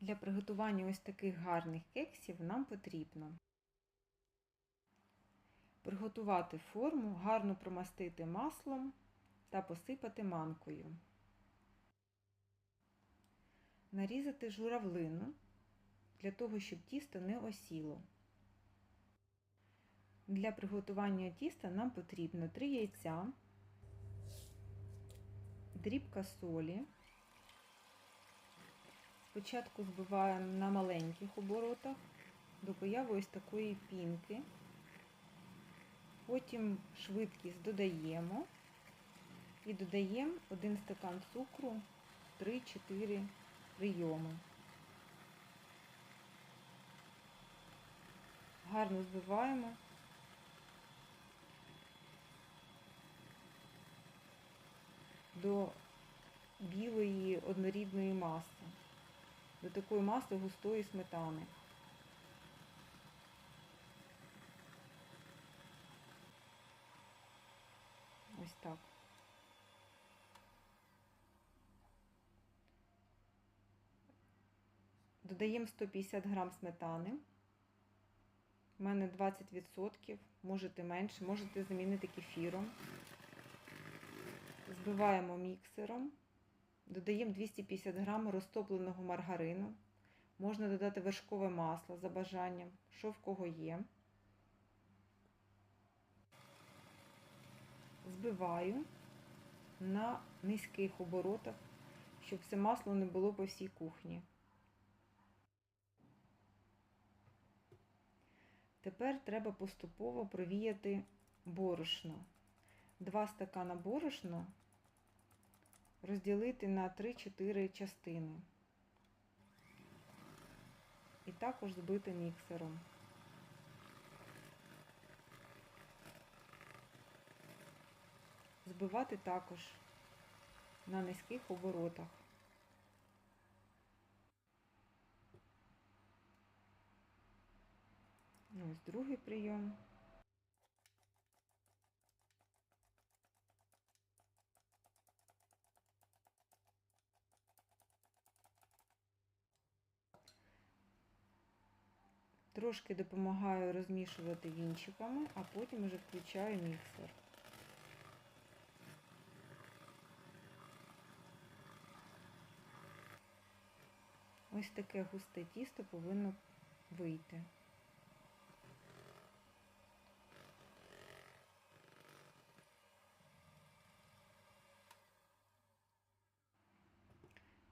Для приготування ось таких гарних кексів нам потрібно приготувати форму, гарно промастити маслом та посипати манкою. Нарізати журавлину для того, щоб тісто не осіло. Для приготування тіста нам потрібно 3 яйця, дрібка солі. Спочатку збиваємо на маленьких оборотах до появи ось такої пінки. Потім швидкість додаємо і додаємо 1 стакан цукру 3-4 прийоми. Гарно збиваємо. До білої однорідної маси, до такої маси густої сметани. Ось так. Додаємо 150 грам сметани. У мене 20%, можете менше, можете замінити кефіром. Збиваємо міксером. Додаємо 250 грам розтопленого маргарину. Можна додати вершкове масло за бажанням, що в кого є. Збиваю на низьких оборотах, щоб це масло не було по всій кухні. Тепер треба поступово провіяти борошно. Два стакана борошна розділити на 3-4 частини. І також збити міксером. Збивати також на низьких оборотах. Ось другий прийом. Трошки допомагаю розмішувати вінчиками, а потім вже включаю міксер. Ось таке густе тісто повинно вийти.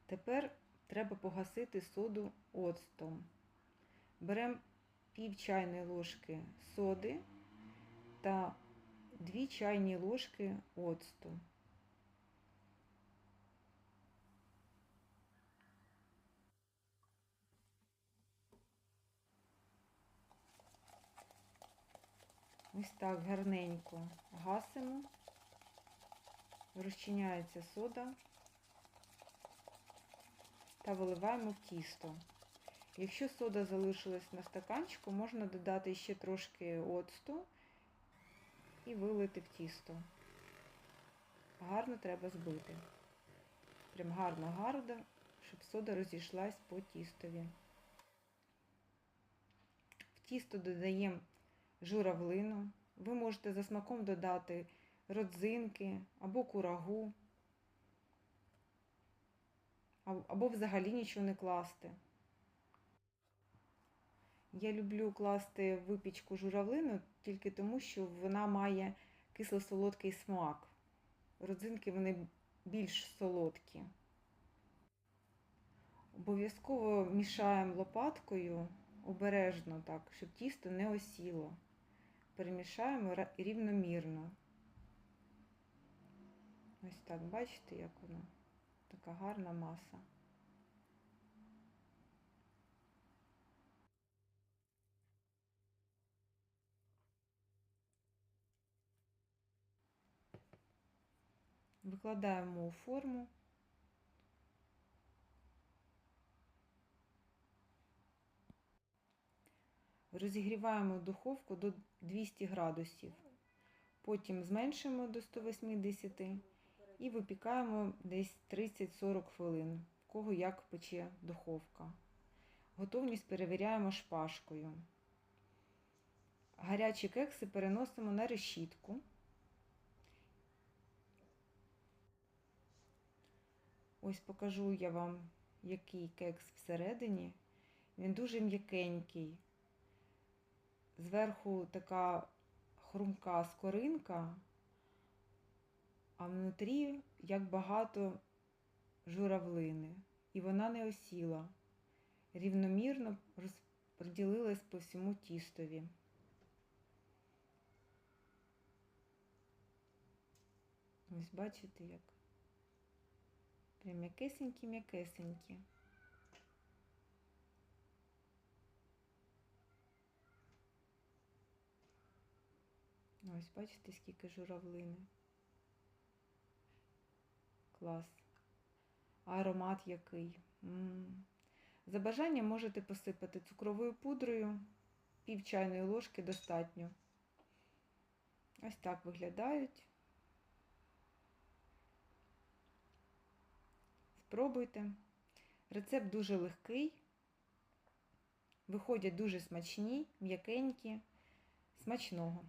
Тепер треба погасити соду оцтом. Беремо пів чайної ложки соди та 2 чайні ложки оцту. Ось так гарненько гасимо, розчиняється сода та виливаємо в тісто. Якщо сода залишилась на стаканчику, можна додати ще трошки оцту і вилити в тісто. Гарно треба збити. Прям гарно-гарно, щоб сода розійшлась по тістові. В тісто додаємо журавлину. Ви можете за смаком додати родзинки або курагу, або взагалі нічого не класти. Я люблю класти випічку журавлину тільки тому, що вона має кисло-солодкий смак. Родзинки вони більш солодкі. Обов'язково мішаємо лопаткою обережно так, щоб тісто не осіло. Перемішаємо рівномірно. Ось так, бачите, як воно? Така гарна маса. Викладаємо у форму. Розігріваємо духовку до 200 градусів. Потім зменшимо до 180 і випікаємо десь 30-40 хвилин, в кого як пече духовка. Готовність перевіряємо шпажкою. Гарячі кекси переносимо на решітку. Ось покажу я вам, який кекс всередині. Він дуже м'якенький. Зверху така хрумка скоринка, а внутрі як багато журавлини. І вона не осіла. Рівномірно розподілилась по всьому тістові. Ось бачите як. Прям м'якесенькі-м'якесенькі. Ось бачите, скільки журавлини. Клас. Аромат який. М. За бажанням можете посипати цукровою пудрою, пів чайної ложки достатньо. Ось так виглядають. Спробуйте. Рецепт дуже легкий, виходять дуже смачні, м'якенькі, смачного.